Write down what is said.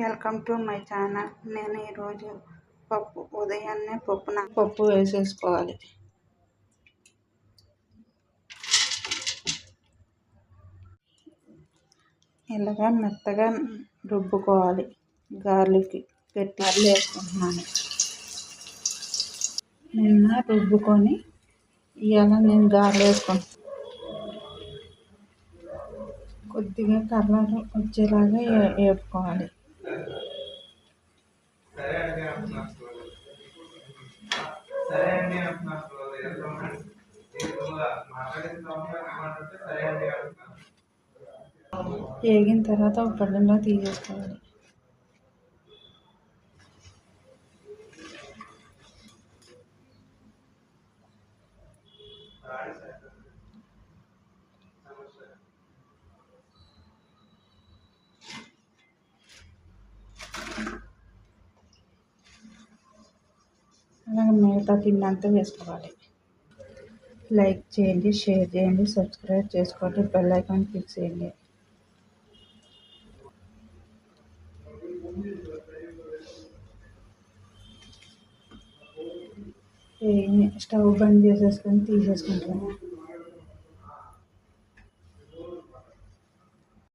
Welcome to my channel. నేను ఈరోజు పప్పు ఉదయాన్నే పప్పు నా పప్పు వేసేసుకోవాలి. ఇలాగా మెత్తగా రుబ్బుకోవాలి. గార్లిక్ పెట్టి వేసుకుంటున్నాను. నిన్న రుబ్బుకొని ఇవాళ నేను గార్లు వేసుకుంటాను కొద్దిగా కలర్ వచ్చేలాగా వేపుకోవాలి. వేగిన తర్వాత ఒక పళ్ళెంలో తీసేసుకోవాలి. అలాగే మిగతా పిండి అంతా వేసుకోవాలి. లైక్ చేయండి షేర్ చేయండి సబ్స్క్రైబ్ చేసుకోండి బెల్ ఐకాన్ క్లిక్ చేయండి. స్టవ్ బంద్ చేసేసుకొని తీసేసుకుంటాము